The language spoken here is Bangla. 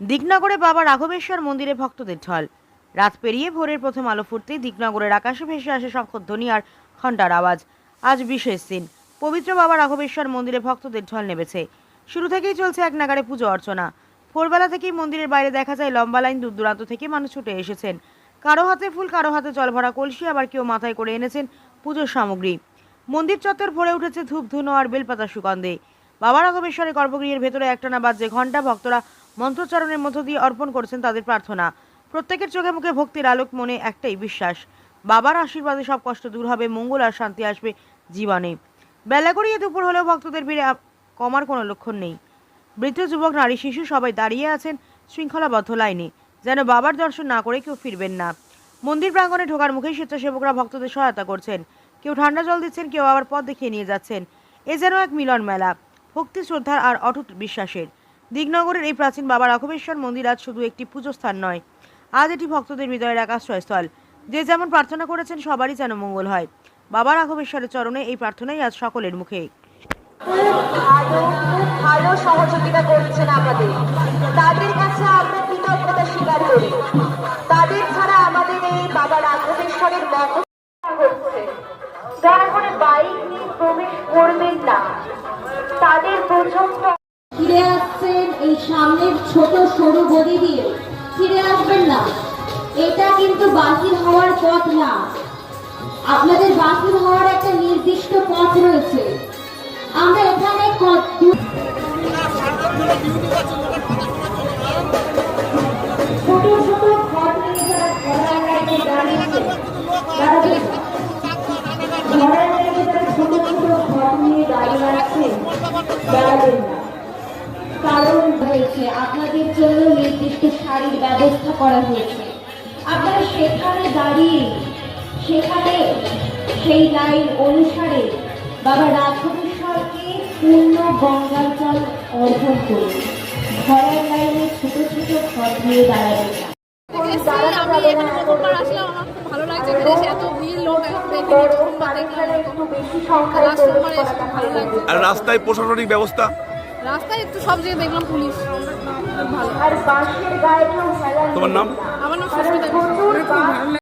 দিকনগরে বাবা রাঘবেশ্বর মন্দিরে ভক্তদের ঢল। রাত পেরিয়ে ভোরের প্রথম আলো ফুটতেই দিকনগরের আকাশে ভেসে আসে শঙ্খধ্বনি আর ঘণ্টার আওয়াজ। আজ বিশেষ দিন। পবিত্র বাবা রাঘবেশ্বর মন্দিরে ভক্তদের ঢল নেমেছে। শুরু থেকেই চলছে এক নাগারে পুজো অর্চনা। ভোরবেলা থেকেই মন্দিরের বাইরে দেখা যায় লম্বা লাইন দূর দূরান্ত থেকে মানুষ ছুটে এসেছেন। কারও হাতে ফুল, কারও হাতে জল ভরা কলসি, আবার কেউ মাথায় করে এনেছেন পুজোর সামগ্রী। মন্দির চত্বর ভরে উঠেছে ধূপ ধুনো আর বেলপাতা সুগন্ধে। বাবা রাঘবেশ্বরের গর্ভগৃহের ভেতরে একটানা বাজছে ঘণ্টা, ভক্তরা মন্ত্রোচ্চারণের মধ্য দিয়ে অর্পণ করেছেন তাদের প্রার্থনা। প্রত্যেকের চোখে মুখে ভক্তির আলোক, মনে একটাই বিশ্বাস। বাবার আশীর্বাদে সব কষ্ট দূর হবে, মঙ্গল আর শান্তি আসবে জীবনে। বেলা গড়িয়ে দুপুর হলেও ভক্তদের ভিড়ে কমার কোনো লক্ষণ নেই। বৃদ্ধ যুবক, নারী, শিশু সবাই দাঁড়িয়ে আছেন শৃঙ্খলাবদ্ধ লাইনে। যেন বাবার দর্শন না করে কেউ ফিরবেন না। মন্দির প্রাঙ্গণে ঢোকার মুখেই স্বেচ্ছাসেবকরা ভক্তদের সহায়তা করছেন। কেউ ঠান্ডা জল দিচ্ছেন, কেউ আবার পথ দেখিয়ে নিয়ে যাচ্ছেন। এ যেন এক মিলন মেলা ভক্তি, শ্রদ্ধার আর অটুট বিশ্বাসের। দিগনগরের এই প্রাচীন বাবা রাঘবেশ্বর মন্দির আজ শুধু একটি পুজো স্থান নয়। আজ এটি ভক্তদের হৃদয়ের এক আশ্রয়স্থল। যে যেমন প্রার্থনা করেছেন, সবারই যেন মঙ্গল হয়। বাবা রাঘবেশ্বরের চরণে এই প্রার্থনাই আজ সকলের মুখে। ভালো সহযোগিতা করছেন আমাদের। তাদের কাছে আমরা কৃতজ্ঞতা স্বীকার করি। তাদের ছাড়া আমাদের এই বাবা রাঘবেশ্বরের বাইক নিয়ে প্রবেশ করবেন না। তাদের প্রচণ্ড সামনের ছোট সরু গদি দিয়ে ফিরে আসবেন না। এটা কিন্তু বাতিল হওয়ার পথ না। আপনাদের বাতিল হওয়ার একটা নির্দিষ্ট পথ রয়েছে। আমরা এখানে ছোট ছোট ছোট ছোট নিয়ে দাঁড়িয়ে আছে দাঁড়াবেন না হয়েছে। আপনাদের জন্য নির্দিষ্ট শাড়ির ব্যবস্থা করা হয়েছে। আপনারা সেখানে দাঁড়িয়ে, সেখানে সেই লাইন অনুসারে বাবা রাঘবেশ্বরকে পূর্ণ গঙ্গার জল অর্পণ করুন। ঘরের লাইনে ছোট ছোট ঘর দিয়ে দাঁড়াবেন না এসে আমি এখানে প্রথমবার আসলাম আমার খুব ভালো লাগছে এখানে এত ভিড় লোক একসাথে প্রথমবার দেখলাম এরকম। একটু বেশি সংখ্যায় লাস্ট প্রবেশ সোমবার এসে খুব ভালো লাগছে আর রাস্তায় প্রশাসনিক ব্যবস্থা? রাস্তায় একটু সব জায়গায় দেখলাম পুলিশ খুব ভালো আর বাঁশের গায়ে তোমার নাম? না। আমার নাম সুস্মিতা